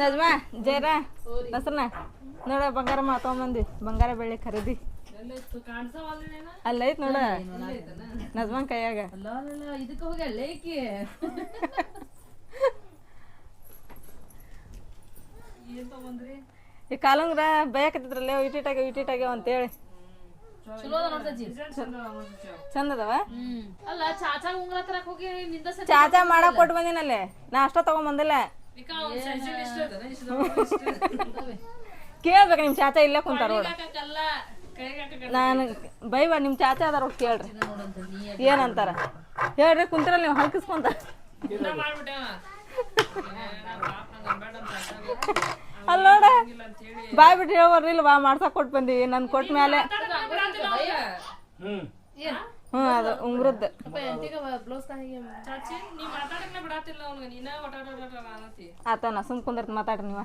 ನಜ್ಮಾ ಜೈರ ನಸನ ನೋಡ ಬಂಗಾರ ಮಾತೊಂಬಂದಿ ಬಂಗಾರ ಬೆಳ್ಳಿ ಖರೀದಿ. ಅಲ್ಲೈತ್ ನೋಡ. ನಜ್ಮಾನ್ ಕೈಯಾಗ. ಇದಕ್ಕೆ ಹೋಗಿ ಈ ಕಾಲಂಗ್ರ ಬಯಕತ್ತಿದ್ರಲ್ಲೇ ಇಟಿಟಾಗ ಇಟಿಟಾಗ ಅಂತೇಳಿ. ಚಲೋ ಅದ ನೋಡ್ತಜ್ಜಿ ಚಂದ ಅದಾವ ಹ್ಮ್. ಅಲ್ಲ ಚಾಚಾ ಉಂಗ್ರ ತರಕ್ ಹೋಗಿ ನಿಂದ ಚಾಚಾ ಮಾಡಕ್ ಕೊಟ್ಟು ಬಂದಿನಲ್ಲೇ. ನಾ ಅಷ್ಟ ತಗೊಂಡ್ ಬಂದಿಲ್ಲ ಕೇಳ್ಬೇಕು ನಿಮ್ ಚಾಚಾ ಇಲ್ಲೇ ಕುಂತಾರ ನೋಡ. ನಾನು ಬೈವ ನಿಮ್ ಚಾಚಾ ಅದಾರ ಹೋಗಿ ಕೇಳ್ರಿ. ಏನಂತಾರ ಹೇಳ್ರಿ ಕುಂತಿರಲ್ಲ ನೀವು ಹಲ್ಕಿಸ್ಕೊಂತ. ಅಲ್ಲ ನೋಡ ಬಾಯ್ ಬಿಟ್ಟು ಹೇಳ್ಬರ್ರಿ ಇಲ್ಲ ಬಾ ಮಾಡ್ಸಕ್ ಕೊಟ್ಟು ಬಂದಿ. ನನ್ ಕೊಟ್ಟ ಮೇಲೆ ಹ್ಮ್. ಹ್ಞೂ ಅದು ಆತ ನಾ ಸುಮ್ ಕುಂದಿರ್ತ ಮಾತಾಡ್ರಿ ನೀವ.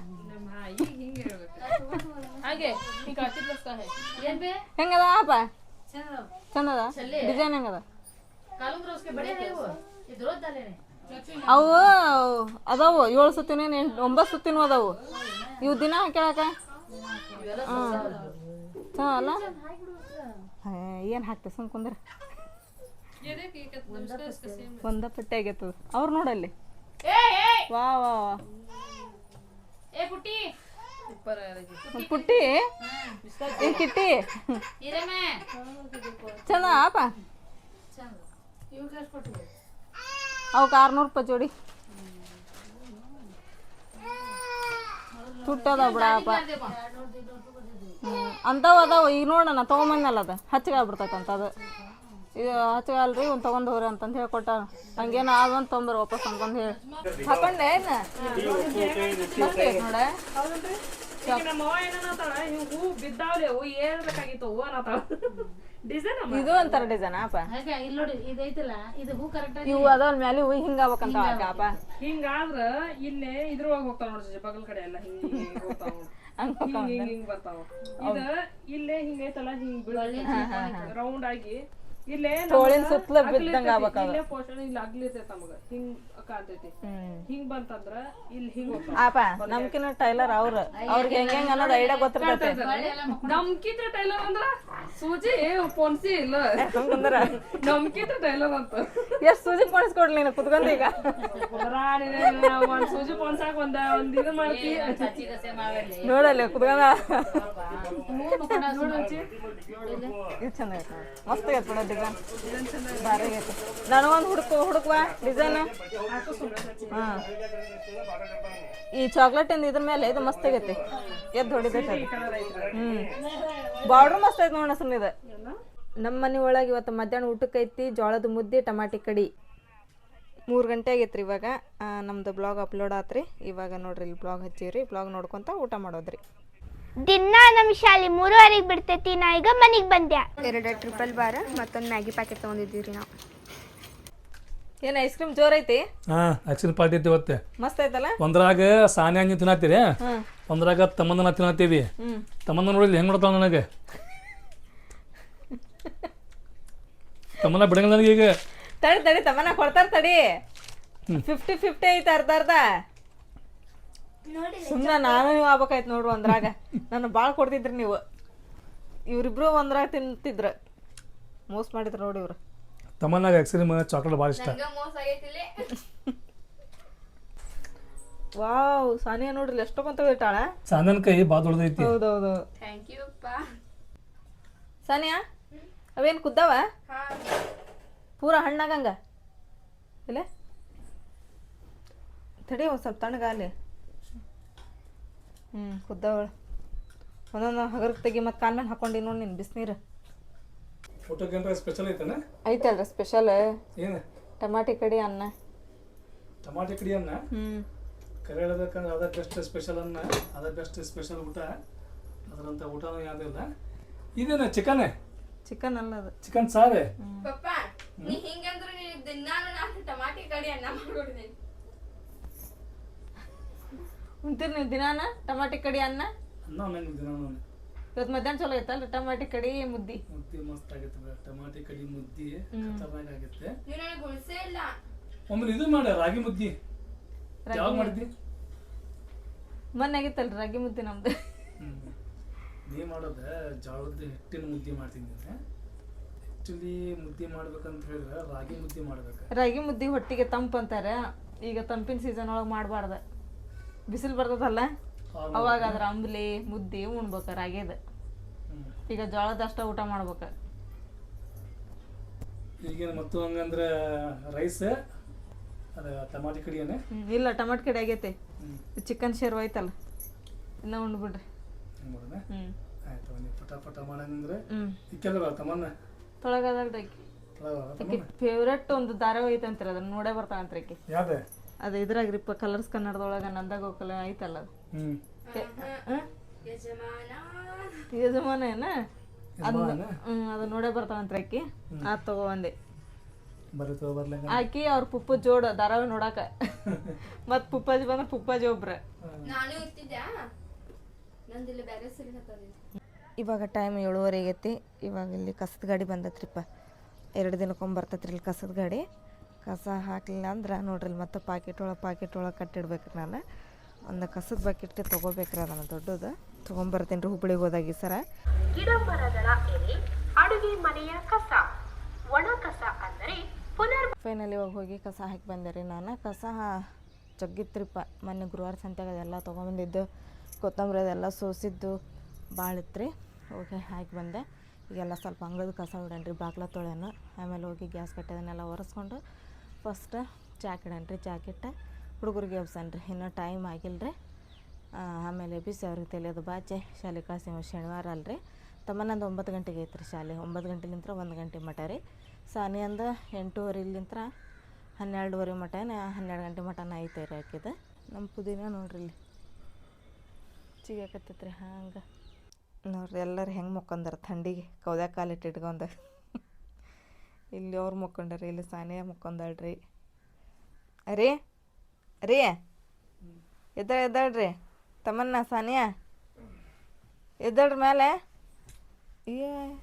ಹಾಗೆ ಈ ಕಾಟಿ ಬ್ಲೌಸ್ ಕಾಯಿ ಏನ್ ಬೇ? ಹೆಂಗದ ಅಪ್ಪ ಚಂದದ? ಡಿಸೈನ್ ಹೆಂಗದ? ಅವು ಅದಾವು ಏಳು ಸುತ್ತಿನ ಎಂಟು ಒಂಬತ್ತು ಸುತ್ತಿನೂ ಅದಾವು. ಇವು ದಿನ ಹಾಕ್ಯಾಕ ಹಾಂ ಅಲ್ಲ? ಏನು ಹಾಕ್ತೆ? ಸುಮ್ ಕುಂದ್ರ. ಒಂದ ಪಟ್ಟೆ ಆಗೈತದ. ಅವ್ರು ನೋಡಲ್ಲಿ. ಏ ಏ! ವಾ ವಾ ವಾ. ಏ ಪುಟ್ಟಿ! ಪುಟ್ಟಿ? ಏನ್ ಕಿಟ್ಟಿ. ಚಂದ ಆಪ? ಅವಕ್ಕೆ ಆರ್ನೂರು ರೂಪಾಯಿ ಜೋಡಿ. ತುಟ್ಟದ ಬಿಡಪ್ಪ ಅಂಥವು ಅದಾವ ಈಗ ನೋಡೋಣ ತೊಗೊಂಬಂದಲ್ಲ ಅದು. ಹಚ್ಚಿಗೆ ಅದು. ಇದು ಹಚ್ಚಗಲ್ರಿ ಒಂದು ತೊಗೊಂಡು ಹೋಗ್ರಿ ಅಂತಂದು ಹೇಳ್ಕೊಟ್ಟ ಹಂಗೇನು ಆಗಂತ ತೊಂದ್ರೆ ವಾಪಸ್ ಅಂತಂದು ಹೇಳಿ. ಹಾಕೊಂಡೆ ನೋಡ. ಇದು ಒಂಥರ ಡಿಸೈನ್ ಅಪ್ಪ ಹಾಗೆ ಇಲ್ಲಿ ನೋಡಿ ಇದೈತಲ್ಲ ಇದು ಹೂ ಕರೆಕ್ಟ್ ಆಗ್ಬೇಕಂತ ಅಪ್ಪ ಹಿಂಗಾದ್ರ ಇಲ್ಲೇ ಇದ್ರೊಳಗ ಹೋಗ್ತಾವ ನೋಡ್ರಿ ಬಗಲ್ ಕಡೆ ಎಲ್ಲ ಹಿಂಗ ಹಿಂಗ ಹೋಗ್ತಾವ. ಹಂಗ್ ಹಿಂಗ್ ಹಿಂಗ್ ಹಿಂಗ್ ಬರ್ತಾವ. ಇದ ಇಲ್ಲೇ ಹಿಂಗೈತಲ್ಲ ಹಿಂಗ್ ರೌಂಡ್ ಆಗಿ ಇಲ್ಲೇ ತೋಳಿನ ಸುತ್ತಲ ಬಿದ್ದಂಗ ಆಗ್ಬೇಕ ಇಲ್ಲೇ ಪೋಷಣೆ ಇಲ್ಲಿ ಅಗ್ಲಿರ್ತೈತ ನಮಗ. ಹಿಂಗ್ ಕಾಣ್ತೈತಿ ಹಿಂಗ್ ಬಂತಂದ್ರ ಇಲ್ಲಿ ಹಿಂಗ ಆಪ ನಮ್ಕಿನ ಟೈಲರ್ ಅವ್ರ. ಅವ್ರಿಗೆ ಹೆಂಗ ಹೆಂಗ ಅನ್ನೋದು ಐಡಿಯಾ ಗೊತ್ತಿರ್ತೈತಿ. ನಮ್ಕಿತ್ರ ಟೈಲರ್ ಅಂದ್ರ ಸೂಜಿ ಪೊನ್ಸಿ ಇಲ್ಲ. ನಮ್ಕಿತ್ರ ಟೈಲರ್ ಅಂತ. ಎಷ್ಟ್ ಸೂಜಿ ಪಡಿಸ್ಕೊಡ್ಲಿ ನೀನು ಕುತ್ಕೊಂಡ್ ಈಗ? ಒಂದ್ ಸೂಜಿ ಪೊನ್ಸಾಕ ಒಂದ ಒಂದ್ ಇದು ಮಾಡ್ತಿ ಚಚ್ಚಿ ದಸೆ ಮಾಡಲಿ ನೋಡಲ್ಲಿ ಇದು ಚಂದ ಐತೆ. ಮಸ್ತ್ ಆಗೈತೆ ಬಿಡ ಡಿಸೈನ್ ಭಾರಿ ಆಗೈತೆ. ನನಗೊಂದು ಹುಡುಕು ಹುಡುಕುವ ಡಿಸೈನ್ ಹಾ. ಈ ಚಾಕ್ಲೇಟ್ ಇಂದ ಇದ್ರ ಮೇಲೆ ಇದು ಮಸ್ತ್ ಆಗೈತಿ. ಎದ್ದು ಹೊಡಿಬೇಕು ಹ್ಮ್. ಬಾರ್ಡ್ರ್ ಮಸ್ತ್ ಐತೆ ನೋಡ ಸುಮ್ಮನೆ ಇದು ನಮ್ಮ ಮನೆ ಒಳಗೆ ಇವತ್ತು ಮಧ್ಯಾಹ್ನ ಊಟಕ್ಕೆ ಐತಿ ಜೋಳದ ಮುದ್ದೆ ಟಮಾಟಿ ಕಡಿ. ಮೂರು ಗಂಟೆ ಆಗೈತ್ರಿ ಇವಾಗ. ನಮ್ಮದು ನಮ್ದು ಬ್ಲಾಗ್ ಅಪ್ಲೋಡ್ ಆತ್ರಿ. ಇವಾಗ ನೋಡ್ರಿ ಇಲ್ಲಿ ಬ್ಲಾಗ್ ಹಚ್ಚಿವ್ರಿ. ಬ್ಲಾಗ್ ನೋಡ್ಕೊಂತ ಊಟ ಮಾಡೋದ್ರಿ. ದಿನ ನಮ್ಮ ಶಾಲೆ ಮೂರುವರೆಗೆ ಬಿಡ್ತೈತಿ. ನಾ ಈಗ ಮನೆಗೆ ಬಂದ್ಯಾ ಎರಡು ಟ್ರಿಪಲ್ ಬಾರ ಮತ್ತೊಂದು ಮ್ಯಾಗಿ ಪ್ಯಾಕೆಟ್ ತೊಗೊಂಡಿದ್ದೀವಿ ನಾವು. ಏನು ಐಸ್ ಕ್ರೀಮ್ ಜೋರ್ ಐತಿ? ಹಾ ಆಕ್ಸಿನ್ ಪಾರ್ಟಿ ಐತಿ ಇವತ್ತೆ. ಮಸ್ತ್ ಐತಲ್ಲ? ಒಂದ್ರಾಗ ಸಾನಿ ಹಂಗೆ ತಿನ್ನತ್ತೀರಿ. ಒಂದ್ರಾಗ ತಮ್ಮಂದನ ತಿನ್ನತ್ತೀವಿ ತಮ್ಮಂದ ನೋಡಿಲ್ಲ ಹೆಂಗ್ ನೋಡ್ತಾವ ನನಗೆ? ತಮ್ಮನ ಬಿಡಂಗಿಲ್ಲ ನನಗೆ ಈಗ. ತಡಿ ತಡಿ ತಮ್ಮನ ಕೊಡ್ತಾರ ತಡಿ. ಫಿಫ್ಟಿ ಫಿಫ್ಟಿ ಐತೆ ಅರ್ಧ ಅರ್ಧ. ಸುಮ್ಮನೆ ನಾನು ನೀವು ಆಗ್ಬೇಕಾಯ್ತು ನೋಡು ಒಂದ್ರಾಗ. ನಾನು ಭಾಳ ಕೊಡ್ತಿದ್ರಿ ನೀವು. ಇವ್ರಿಬ್ರು ಒಂದ್ರಾಗ ತಿಂತಿದ್ರ. ಮೋಸ ಮಾಡಿದ್ರು ನೋಡಿ ಇವ್ರು. ತಮ್ಮನಾಗ ಐಸ್ ಕ್ರೀಮ್ ಚಾಕ್ಲೇಟ್ ಭಾಳ ಇಷ್ಟ. ವಾವ್ ಸಾನಿಯಾ ನೋಡ್ರಿ ಅಂತ ಇಟ್ಟಾಳ ಸಾನನ್ ಕೈ ಬಾ ದೊಡ್ಡದೈತಿ. ಹೌದೌದು. ಥ್ಯಾಂಕ್ ಯು ಅಪ್ಪ. ಸಾನಿಯಾ ಅವೇನು ಕುದ್ದಾವ? ಪೂರ ಹಣ್ಣಾಗಂಗ ಇಲ್ಲ? ತಡಿ ಒಂದು ಸ್ವಲ್ಪ ತಣ್ಣಗಾಲಿ ಹ್ಞೂ ಕುದ್ದವಳು. ಒಂದೊಂದು ಹಗರ್ಗೆ ತೆಗಿ ಮತ್ತು ಕಾಲ್ ಮೇಲೆ ಹಾಕೊಂಡು ನೋಡಿ ನಿನ್ನ ಬಿಸಿನೀರು. ಊಟಕ್ಕೆ ಸ್ಪೆಷಲ್ ಐತನ? ಐತಲ್ರ ಸ್ಪೆಷಲ್ ಏನು? ಟಮಾಟಿ ಕಡಿ ಅನ್ನ. ಟಮಾಟಿ ಕಡಿ ಅನ್ನ? ಹ್ಞೂ ಕರೆ ಹೇಳ್ಬೇಕಂದ್ರೆ ಅದ ಬೆಸ್ಟ್ ಸ್ಪೆಷಲ್ ಅನ್ನ ಅದ ಬೆಸ್ಟ್ ಸ್ಪೆಷಲ್ ಊಟ. ಅದರಂಥ ಊಟನೂ ಯಾವುದಿಲ್ಲ ಇದೇನ ಚಿಕನ್ ಚಿಕನ್ ಅಲ್ಲ ಅದು. ಚಿಕನ್ ಸಾರೆ ಪಪ್ಪ ನೀ ಹಿಂಗಂದ್ರೆ ನೀ ದಿನಾನು ನಾನು ಟಮಾಟಿ ಕಡಿ ಅನ್ನ ಮಾಡ್ಕೊಡ್ತೀನಿ ಉಣ್ತೀರಿ ನೀವು ದಿನಾನ? ಟಮಾಟಿ ಕಡಿ ಅನ್ನ? ಅನ್ನ ನಂಗೆ ದಿನ ನಾನು. ಇವತ್ತು ಮಧ್ಯಾಹ್ನ ಚಲೋ ಐತಲ್ರಿ ಟಮಾಟಿ ಕಡಿ ಮುದ್ದಿ. ಮುದ್ದೆ ಮಸ್ತ್ ಆಗೈತೆ ಟಮಾಟಿ ಕಡಿ ಮುದ್ದೆ ಆಗೈತೆ. ಗುಳ್ಸೇ ಇಲ್ಲ. ಒಮ್ಮೆ ಇದು ಮಾಡ ರಾಗಿ ಮುದ್ದಿ. ಯಾವಾಗ ಮಾಡಿದ್ದಿ? ಮೊನ್ನೆ ಆಗಿತ್ತಲ್ರಿ ರಾಗಿ ಮುದ್ದೆ ನಮ್ದು. ನೀ ಮಾಡೋದ ಜೋಳದ ಹಿಟ್ಟಿನ ಮುದ್ದೆ ಮಾಡ್ತೀನಿ ಆ್ಯಕ್ಚುಲಿ ಮುದ್ದೆ ಮಾಡ್ಬೇಕಂತ ಹೇಳಿದ್ರೆ ರಾಗಿ ಮುದ್ದೆ ಮಾಡ್ಬೇಕು. ರಾಗಿ ಮುದ್ದೆ ಹೊಟ್ಟಿಗೆ ತಂಪು ಅಂತಾರೆ. ಈಗ ತಂಪಿನ ಸೀಸನ್ ಒಳಗೆ ಮಾಡಬಾರ್ದ. ಬಿಸಿಲು ಬರ್ತದಲ್ಲ? ಅವಾಗ ಅದ್ರ ಅಂಬ್ಲಿ ಮುದ್ದೆ ಉಣ್ಬೇಕು ರಾಗಿದ. ಈಗ ಜೋಳದ ಅಷ್ಟ ಊಟ ಮಾಡ್ಬೇಕು. ಈಗೇನು ಮತ್ತು ಹಂಗಂದ್ರೆ ರೈಸ್ ಅದ ಟಮಾಟಿ ಕಡಿಯೇನೆ ಇಲ್ಲ ಟಮಾಟಿ ಕಡಿ ಆಗೈತೆ. ಚಿಕನ್ ಶೇರ್ವ ಐತಲ್ಲ ಇನ್ನ ಉಂಡ್ಬಿಡ್ರಿ ಹ್ಞೂ ಆಯ್ತು ಪಟ ಪಟ ಮಾಡಂದ್ರೆ ಇಕ್ಕೆಲ್ಲ ತಮ್ಮನ್ನ. ತೊಳಗದಾಳ್ರಿ ಆಕಿ. ಆಕಿ. ಫೇವ್ರೆಟ್ ಒಂದು ಧಾರಾವಾಹಿ ಐತಂತ್ರಿ ಅದನ್ನ ನೋಡೇ ಬರ್ತಾವಂತ್ರಿ ಆಕಿ. ಯಾವ್ದೆ? ಅದು ಇದ್ರಾಗ್ರಿಪ್ಪ ಕಲರ್ಸ್ ಕನ್ನಡದೊಳಗ ನಂದಗೋಕಲ ಐತಲ್ಲ ಅದು. ಯಜಮಾನ. ಏನ ಅದು ನೋಡೇ ಬರ್ತಾವಂತ್ರಿ ಆಕಿ. ಆತ್ ತಗೋ ಒಂದೆ ಬರೀ ಆಕಿ ಅವ್ರ ಪುಪ್ಪ ಜೋಡ ಧಾರಾವಾಹಿ ನೋಡಾಕ. ಮತ್ ಪುಪ್ಪಾಜಿ ಬಂದ್ರ ಪುಪ್ಪಾಜಿ ಒಬ್ರ. ನಾನು ಇರ್ತಿದ್ದೆ ನಂದಿಲ್ಲ ಬೇರೆ ಸರಿ ಇವಾಗ ಟೈಮ್ ಏಳುವರೆ ಆಗೈತಿ. ಇವಾಗ ಇಲ್ಲಿ ಕಸದ ಗಾಡಿ ಬಂದತ್ರಿಪ್ಪ. ಎರಡು ದಿನಕ್ಕೊಮ್ಮೆ ಬರ್ತೈತ್ರಿ ಇಲ್ಲಿ ಕಸದ ಗಾಡಿ. ಕಸ ಹಾಕಲಿಲ್ಲ ಅಂದ್ರೆ ನೋಡ್ರಿ ಇಲ್ಲಿ ಮತ್ತೆ ಪಾಕೆಟ್ ಒಳಗೆ ಪಾಕೆಟ್ ಒಳಗೆ ಕಟ್ಟಿಡ್ಬೇಕು ನಾನು. ಒಂದು ಕಸದ ಬಕೆಟ್ ತೊಗೋಬೇಕ್ರಿ ಅದನ್ನು ದೊಡ್ಡದು. ತೊಗೊಂಬರ್ತೀನಿ ರೀ ಹುಬ್ಳಿಗೆ ಹೋದಾಗ ಸರ. ಗಿಡ ಮರಗಳ ಎಲೆ ಅಡುಗೆ ಮನೆಯ ಕಸ ಒಣ ಕಸ ಅಂದರೆ ಪುನರ್ ಫೈನಲ್ ಇವಾಗ ಹೋಗಿ ಕಸ ಹಾಕಿ ಬಂದೆ ರೀ ನಾನು. ಕಸ ಜಗ್ಗಿತ್ರಿಪ್ಪ. ಮೊನ್ನೆ ಗುರುವಾರ ಸಂತೆಗೆ ಅದೆಲ್ಲ ತೊಗೊಂಬಂದಿದ್ದು ಕೊತ್ತಂಬರಿ ಅದೆಲ್ಲ ಸೋಸಿದ್ದು ಭಾಳ ಇತ್ತು ಹೋಗಿ ಹಾಕಿ ಬಂದೆ. ಈಗೆಲ್ಲ ಸ್ವಲ್ಪ ಅಂಗದ ಕಸ ಹೊಡೇನ್ರಿ ಬಾಗ್ಲ ತೊಳೆನು. ಆಮೇಲೆ ಹೋಗಿ ಗ್ಯಾಸ್ ಕಟ್ಟೋದನ್ನೆಲ್ಲ ಒರೆಸ್ಕೊಂಡು ಫಸ್ಟ್ ಚಾಕಿಡಣ್ರಿ ಚಾಕಿಟ್ಟೆ ಹುಡುಗರಿಗೆ ಎಬ್ಸನ್ರಿ. ಇನ್ನೂ ಟೈಮ್ ಆಗಿಲ್ಲರಿ ಆಮೇಲೆ ಬಿಸಿ ಅವ್ರಿಗೆ ತಲೆಯೋದು ಬಾಚೆ. ಶಾಲೆ ಕಳಿಸಿ ಶನಿವಾರ ಅಲ್ರಿ. ತಮ್ಮನಂದು ಒಂಬತ್ತು ಗಂಟೆಗೆ ಐತ್ರಿ ಶಾಲೆ. ಒಂಬತ್ತು ಗಂಟೆಲಿಂತ್ರ ಒಂದು ಗಂಟೆ ಮಟ ರೀ. ಸಾನಿ ಅಂದ ಎಂಟೂವರೆಲಿಂತ್ರ ಹನ್ನೆರಡುವರೆ ಮಟನ ಹನ್ನೆರಡು ಗಂಟೆ ಮಟನ ಐತೆ ರೀ ಆಕಿದ. ನಮ್ಮ ಪುದೀನ ನೋಡ್ರಿ ಇಲ್ಲಿ. ಚಿಗಾಕತ್ತೈತ್ರಿ ಹಂಗೆ. ನೋಡ್ರಿ ಎಲ್ಲರೂ ಹೆಂಗೆ ಮುಕ್ಕೊಂಡಾರ? ಥಂಡಿಗೆ ಕೌದ್ಯಾಗ ಕಾಲಿಟ್ಟು ಇಟ್ಕೊಂಡ ಇಲ್ಲಿ ಅವ್ರು ಮುಕ್ಕೊಂಡಾರ ಇಲ್ಲಿ ಸಾನಿಯ ಮುಕ್ಕೊಂಡಾಳ್ರಿ. ರೀ ರೀ ಎದ್ದಾಳ ಎದ್ದಾಳ್ರಿ? ತಮ್ಮನ್ನ ಸಾನಿಯಾ? ಎದ್ದಾಳ್ರಿ ಮೇಲೆ ಏ.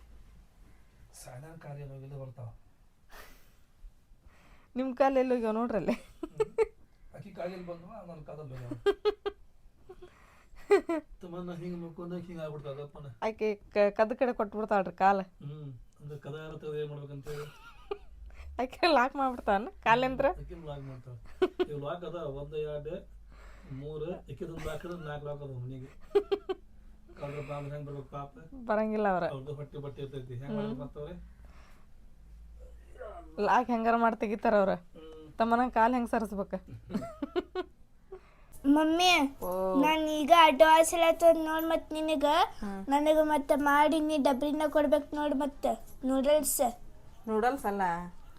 ನಿಮ್ಮ ಕಾಲು ಎಲ್ಲಿ ಹೋಗ್ಯಾವ ನೋಡ್ರಿ ತಮ್ಮನ್ನ ಹಿಂಗೆ ಮುಕ್ಕೊಂಡಾಗ ಹಿಂಗೆ ಆಗ್ಬಿಡ್ತಾವ ಅದಪ್ಪನ ಆಕೆ ಕದ ಕಡೆ ಕೊಟ್ಬಿಡ್ತಾಳ್ರಿ ಕಾಲು. ಅಂದ್ರೆ ಕದ ಯಾರ ಏನ್ ಮಾಡ್ಬೇಕಂತ ಮಾಡ್ಬೇಕಂತೇಳಿ. ಆಕೆ ಲಾಕ್ ಮಾಡ್ಬಿಡ್ತಾನ ಕಾಲೇಂದ್ರ ಅಕ್ಕಿ ಲಾಕ್ ಮಾಡ್ತಾಳ. ಇವ್ ಲಾಕ್ ಅದ ಒಂದು ಎರಡು ಮೂರು ಇಕ್ಕಿದೊಂದು ಲಾಕ್ ಅದ ನಾಲ್ಕು ಲಾಕ್ ಅದ ಮನೆಗೆ. ಕಳ್ರ ಬಾಂದ್ರೆ ಹೆಂಗೆ ಬರ್ಬೇಕು ಪಾಪ? ಬರಂಗಿಲ್ಲ ಅವ್ರ. ಅವ್ರದ್ದು ಹೊಟ್ಟೆ ಬಟ್ಟೆ ಇರ್ತೈತಿ ಹೆಂಗೆ ಮಾಡ್ಬೇಕು ಮತ್ತವ್ರೆ? ಲಾಕ್ ಹೆಂಗಾರ ಮಾಡಿ ತೆಗಿತಾರ ಅವ್ರ. ತಮ್ಮನ ಕಾಲ್ ಹೆಂಗ್ ಸರಿಸ್ಬೇಕ? ಮಮ್ಮಿ ನಾನು ಈಗ ಅಡ್ವಾನ್ಸ್ ಎಲ್ಲ ತಂದು ನೋಡಿ ಮತ್ತೆ ನಿನಗ. ನನಗೆ ಮತ್ತೆ ಮಾಡಿ ನೀ ಡಬ್ರಿನ ಕೊಡ್ಬೇಕು ನೋಡಿ ಮತ್ತೆ. ನೂಡಲ್ಸ್ ನೂಡಲ್ಸ್ ಅಲ್ಲ?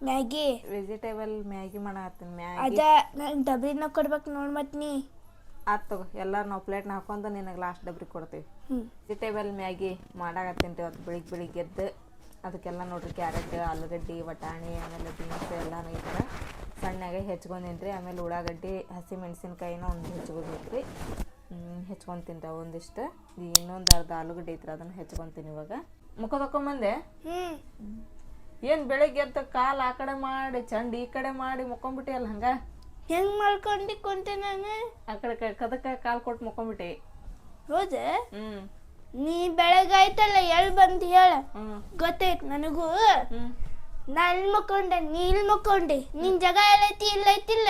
ಮ್ಯಾಗಿ. ವೆಜಿಟೇಬಲ್ ಮ್ಯಾಗಿ ಮಾಡತ್ತೀನಿ ಮ್ಯಾಗಿ. ಅದ ನನ್ ಡಬ್ರಿನ ಕೊಡ್ಬೇಕು ನೋಡಿ ಮತ್ತೆ ನೀ. ಆತ್ ತಗೋ ಎಲ್ಲಾರು ನಾವು ಪ್ಲೇಟ್ನ ಹಾಕೊಂಡು ನಿನಗೆ ಲಾಸ್ಟ್ ಡಬ್ರಿ ಕೊಡ್ತೀವಿ. ವೆಜಿಟೇಬಲ್ ಮ್ಯಾಗಿ ಮಾಡಾಕತ್ತೀನಿ ರೀ ಅವತ್ತು ಬೆಳಿಗ್ಗೆ ಬೆಳಿಗ್ಗೆ ಎದ್ದು. ಅದಕ್ಕೆಲ್ಲ ನೋಡ್ರಿ ಕ್ಯಾರೆಟ್ ಆಲೂಗಡ್ಡಿ ಬಟಾಣಿ ಆಮೇಲೆ ಬೀನ್ಸ್ ಎಲ್ಲಾನು ಇದ್ರೆ ಸಣ್ಣಗೆ ಹೆಚ್ಕೊಂಡಿನ್ರಿ ಆಮೇಲೆ ಉಳ್ಳಾಗಡ್ಡಿ ಹಸಿ ಮೆಣಸಿನ್ಕಾಯಿನ ಒಂದು ಹೆಚ್ಕೊಬೇಕು ರೀ ಹೆಚ್ಕೊತೀನಿ ಒಂದಿಷ್ಟು. ಇನ್ನೊಂದು ಅರ್ಧ ಆಲೂಗಡ್ಡೆ ಐತ್ರಿ ಅದನ್ನು ಹೆಚ್ಕೊತೀನಿ ಇವಾಗ. ಮುಖ ತಕೊಂಬಂದೆ? ಏನು ಬೆಳಗ್ಗೆ ಎದ್ದ ಕಾಲು ಆ ಕಡೆ ಮಾಡಿ ಚಂಡ್ ಈ ಕಡೆ ಮಾಡಿ ಮುಕ್ಕೊಂಬಿಟ್ಟಿ ಅಲ್ಲ ಹಂಗ? ಹೆಂಗ್ ಮಾಡ್ಕೊಂಡು ಕುಂತೆ ನಾನು? ಆ ಕಡೆ ಕ- ಕದಕ್ಕ ಕಾಲು ಕೊಟ್ಟು ಮುಕ್ಕೊಂಬಿಟ್ಟಿ. ರೋಜ ಹ್ಞೂ ನೀ ಬೆಳಗಾಯ್ತಲ್ಲ ಎಲ್ಲಿ ಬಂದು ಹೇಳ. ಗೊತ್ತೈತ್ ಗೊತ್ತಾಯ್ತು ನನಗೂ ಹ್ಞೂ ನಾ ಇಲ್ಲಿ ಮಕ್ಕೊಂಡೆ ನೀ ಇಲ್ಲಿ ಮಕ್ಕೊಂಡೆ. ನಿನ್ ಜಾಗ ಎಲ್ಲೈತಿ ಇಲ್ಲ ಐತಿಲ್ಲ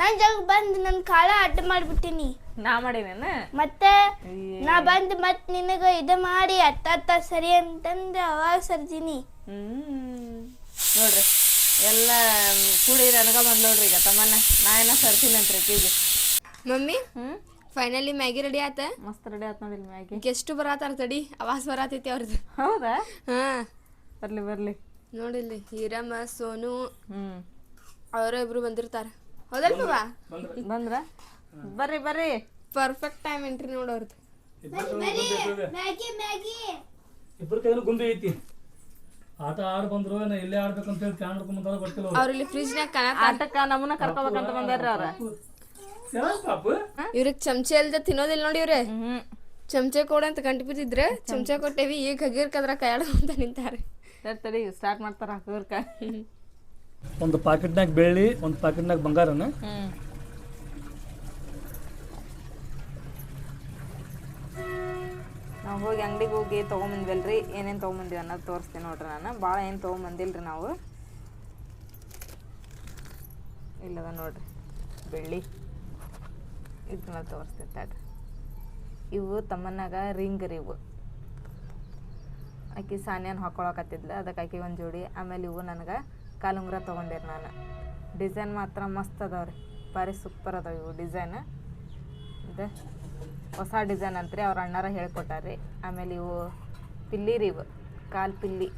ನನ್ ಜಾಗ ಬಂದು ನನ್ ಕಾಲ ಅಡ್ಡ ಮಾಡ್ಬಿಟ್ಟಿನಿ. ನಾ ಮಾಡಿನ ಮತ್ತೆ ನಾ ಬಂದು ಮತ್ ನಿನಗ ಇದು ಮಾಡಿ ಅತ್ತ ಅತ್ತ ಸರಿ ಅಂತಂದು ಅವಾಗ ಸರ್ದೀನಿ. ಹ್ಮ್. ನೋಡ್ರಿ ಎಲ್ಲ ಕೂಡಿ ನನಗ ಬಂದ್ ನೋಡ್ರಿ ಈಗ ತಮ್ಮನ್ನ. ನಾ ಏನ ಸರ್ತೀನಿ ಅಂತ ಈಗ ಮಮ್ಮಿ ಫೈನಲಿ ಮ್ಯಾಗಿ ರೆಡಿ ಆತ? ಮಸ್ತ್ ರೆಡಿ ಆತ ನೋಡಿ ಮ್ಯಾಗಿ. ಗೆಸ್ಟ್ ಬರಾತಾರ ತಡಿ ಅವಾಸ್ ಬರಾತೈತಿ ಅವ್ರದ್ದು ಹೌದಾ? ಹಾ. ಬರ್ಲಿ ಬರ್ಲಿ. ನೋಡಿಲ್ಲಿ ಹೀರಮ್ಮ ಸೋನು ಹ್ಮ್. ಅವರ ಇಬ್ರು ಬಂದಿರ್ತಾರ. ಹೌದಲ್ವಾ ಬಂದ್ರ? ಬರ್ರಿ ಬರ್ರಿ. ಪರ್ಫೆಕ್ಟ್ ಟೈಮ್ ಎಂಟ್ರಿ ನೋಡೋರ್ದು ಇಬ್ಬರ ಕೈಯಲ್ಲಿ ಗುಂಡಿ ಐತಿ. ಆಟ ಆಡ್ ಬಂದ್ರು ನಾ ಇಲ್ಲೇ ಆಡ್ಬೇಕಂತ ಹೇಳಿ ಕ್ಯಾನ್ ಹಿಡ್ಕೊಂಡ್ ಬಂದಾರ ಗೊತ್ತಿಲ್ಲ ಅವ್ರು. ಇಲ್ಲಿ ಫ್ರಿಜ್ನಾಗ ಕನತ ಆಟಕ್ಕ ನಮ್ಮನ್ನ ಕರ್ಕೋಬೇಕಂತ ಬಂದಾರ ಅವ್ರ. ಪಾಪು? ಇವ್ರಿಗೆ ಚಮಚೆ ಇಲ್ದ ತಿನ್ನೋದಿಲ್ಲ ನೋಡಿ ಇವ್ರೆ. ಚಮಚೆ ಕೊಡು ಅಂತ ಗಂಟು ಬಿದ್ದಿದ್ರೆ ಚಮಚೆ ಕೊಟ್ಟೇವಿ ಈಗ ಹಗಿರ್ಕದ್ರ ಅಂತ ನಿಂತಾರೆ. ಸರಿ ತಡಿ ಸ್ಟಾರ್ಟ್ ಮಾಡ್ತಾರ ಹಾಕೋರ್ಕ ಒಂದು ಪಾಕೆಟ್ನಾಗ ಬೆಳ್ಳಿ ಒಂದು ಪಾಕೆಟ್ನಾಗ ಬಂಗಾರನ. ನಾವು ಹೋಗಿ ಅಂಗಡಿಗೆ ಹೋಗಿ ತೊಗೊಂಬಂದ್ವಲ್ರಿ ಏನೇನು ತೊಗೊಂಬಂದಿವಿ ಅನ್ನೋದು ತೋರಿಸ್ತೀನಿ ನೋಡ್ರಿ ನಾನು. ಭಾಳ ಏನು ತೊಗೊಂಬಂದಿಲ್ರಿ ನಾವು. ಇಲ್ಲದ ನೋಡ್ರಿ ಬೆಳ್ಳಿ. ಇದನ್ನ ತೋರಿಸ್ತೀನಿ ತಡ್ರಿ. ಇವು ತಮ್ಮನಾಗ ರಿಂಗ್ ರೀ ಇವು. ಆಕಿ ಸಾನ್ಯಾನ ಹಾಕೊಳಕತ್ತಿದ್ಲ, ಅದಕ್ಕೆ ಆಕೆ ಒಂದು ಜೋಡಿ. ಆಮೇಲೆ ಇವು ನನಗೆ ಕಾಲುಂಗ್ರ ತೊಗೊಂಡಿರಿ ನಾನು. ಡಿಸೈನ್ ಮಾತ್ರ ಮಸ್ತ್ ಅದಾವ್ರಿ. ಭಾರಿ ಸೂಪರ್ ಅದಾವೆ ಇವು ಡಿಸೈನ್. ಇದು ಹೊಸ ಡಿಸೈನ್ ಅಂತ ರೀ ಅವ್ರ ಅಣ್ಣಾರ ಹೇಳ್ಕೊಟ್ಟಾರ್ರಿ ಆಮೇಲೆ ಇವು ಪಿಲ್ಲಿ ರೀ ಇವು, ಕಾಲು ಪಿಲ್ಲಿ.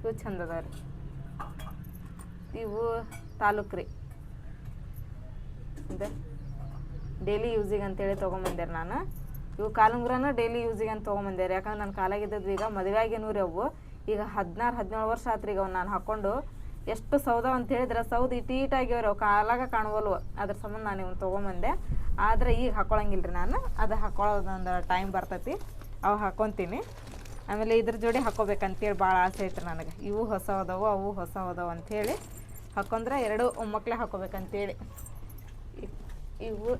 ಇವು ಚಂದ ಅದಾವ್ರಿ. ಇವು ತಾಲೂಕು ರೀ. ಇದು ಡೈಲಿ ಯೂಸಿಗೆ ಅಂತೇಳಿ ತೊಗೊಂಬಂದಿರಿ ನಾನು. ಇವು ಕಾಲುಂಗ್ರನ ಡೈಲಿ ಯೂಸಿಗೆ ಅಂತ ತೊಗೊಂಬಂದೇರಿ ಯಾಕಂದ್ರೆ ನನ್ನ ಕಾಲಾಗಿದ್ದದ್ದು ಈಗ ಮದುವೆ ಆಗಿನೂ ರೀ ಅವು. ಈಗ ಹದಿನಾರು, ಹದಿನೇಳು ವರ್ಷ ಆತ್ರಿ ಈಗ ಅವ್ನು ನಾನು ಹಾಕ್ಕೊಂಡು ಎಷ್ಟು ಸೌದ ಅಂತ ಹೇಳಿದ್ರೆ ಸೌದ ಇಟೀಟ್ ಆಗ್ಯಾವ್ರಿ ಅವು ಕಾಲಾಗ ಕಾಣುವಲ್ವ. ಅದ್ರ ಸಂಬಂಧ ನಾನು ಇವ್ನು ತೊಗೊಂಬಂದೆ. ಆದ್ರೆ ಈಗ ಹಾಕ್ಕೊಳಂಗಿಲ್ಲ ರೀ ನಾನು. ಅದು ಹಾಕೊಳ್ಳೋದೊಂದು ಟೈಮ್ ಬರ್ತೈತಿ. ಅವು ಹಾಕ್ಕೊತೀನಿ ಆಮೇಲೆ ಇದ್ರ ಜೋಡಿ ಹಾಕೋಬೇಕಂತೇಳಿ ಭಾಳ ಆಸೆ ಐತ್ರಿ ನನಗೆ. ಇವು ಹೊಸ ಅದಾವು, ಅವು ಹೊಸ ಅದಾವು ಅಂಥೇಳಿ ಹಾಕೊಂಡ್ರೆ ಎರಡು ಮಕ್ಕಳೇ ಹಾಕೋಬೇಕಂತೇಳಿ. ಇವು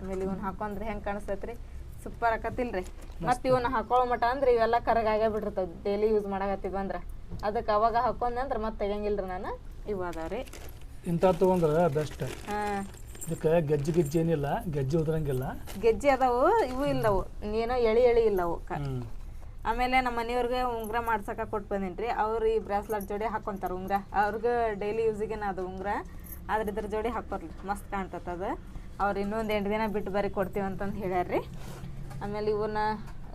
ಆಮೇಲೆ ಇವ್ನ ಹಾಕೊಂಡ್ರೆ ಹೆಂಗೆ ಕಾಣಿಸ್ತೈತ್ರಿ ಸೂಪರ್ ಆಕತಿಲ್ರಿ ಮತ್ತೆ ಇವನ್ನ ಹಾಕೊಳ್ಳೋ ಮಟ ಅಂದ್ರೆ ಇವೆಲ್ಲ ಕರಗಾಗೇ ಬಿಟ್ಟಿರ್ತಾವ ಡೈಲಿ ಯೂಸ್ ಮಾಡಕತ್ತಿದ್ವಿ ಅಂದ್ರೆ. ಅದಕ್ಕೆ ಅವಾಗ ಹಾಕೊಂಡೆ ಅಂದ್ರೆ ಮತ್ತೆ ತೆಗಿಯಂಗಿಲ್ರಿ ನಾನು? ಇವು ಅದಾವ್ರಿ. ಇಂಥ ತೊಗೊಂಡ್ರೆ ಬೆಸ್ಟ್ ಹಾಂ. ಇದಕ್ಕೆ ಗೆಜ್ಜೆ ಗಜ್ಜಿ ಏನಿಲ್ಲ ಗೆಜ್ಜೆ ಉದ್ರಂಗಿಲ್ಲ. ಗೆಜ್ಜೆ ಅದಾವು ಇವು ಇಲ್ಲವು ಏನೋ ಎಳಿ ಎಳಿ ಇಲ್ಲವು. ಆಮೇಲೆ ನಮ್ಮ ಮನೆಯವ್ರಿಗೆ ಉಂಗುರ ಮಾಡ್ಸಕ್ಕೆ ಕೊಟ್ಟು ಬಂದೀನಿ ರೀ ಅವ್ರು ಈ ಬ್ರಾಸ್ಲೆಟ್ ಜೋಡಿ ಹಾಕೊಂತಾರೆ ಉಂಗ್ರ. ಅವ್ರಿಗೆ ಡೈಲಿ ಯೂಸಿಗೆ ಅದು ಉಂಗುರ. ಆದ್ರೆ ಇದ್ರ ಜೋಡಿ ಹಾಕೋರ್ಲಿ. ಮಸ್ತ್ ಕಾಣ್ತದ ಅದು. ಅವ್ರು ಇನ್ನೊಂದು ಎಂಟು ದಿನ ಬಿಟ್ಟು ಬರೀ ಕೊಡ್ತೀವಿ ಅಂತಂದು ಹೇಳ್ಯಾರ್ರಿ. ಆಮೇಲೆ ಇವನ್ನ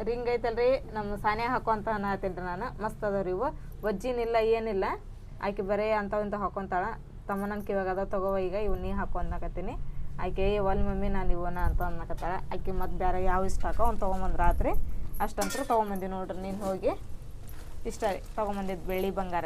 ರಿಂಗ್ ಐತಲ್ರಿ ನಮ್ಮ ಸಾನೆ ಹಾಕೋ ಅಂತ ರೀ ನಾನು. ಮಸ್ತ್ ಅದಾವ್ರಿ ಇವು. ಒಜ್ಜಿನಿಲ್ಲ ಏನಿಲ್ಲ. ಆಕೆ ಬರೀ ಅಂಥವು ಇಂಥವು ಹಾಕೊತಾಳ. ತಮ್ಮನನ್ ಕಿವಾಗ ಅದ ತಗೋವ ಈಗ ಇವ್ ನೀ ಹಾಕೋ ಅನ್ನಕತ್ತೀನಿ. ಆಕೆ, ಒಲ್ ಮಮ್ಮಿ, ನಾನು ಇವನ ಅಂತ ಅನ್ನಕತ್ತಾಳ. ಆಕೆ ಮತ್ತೆ ಬೇರೆ ಯಾವ ಇಷ್ಟ ಹಾಕೋ ಅವ್ನು ತೊಗೊಂಬಂದು ರಾತ್ರಿ. ಅಷ್ಟಂತೂ ತೊಗೊಂಬಂದಿ ನೋಡ್ರಿ ನೀನು ಹೋಗಿ. ಇಷ್ಟ ರೀ ತೊಗೊಂಬಂದಿದ್ದು ಬೆಳ್ಳಿ ಬಂಗಾರ.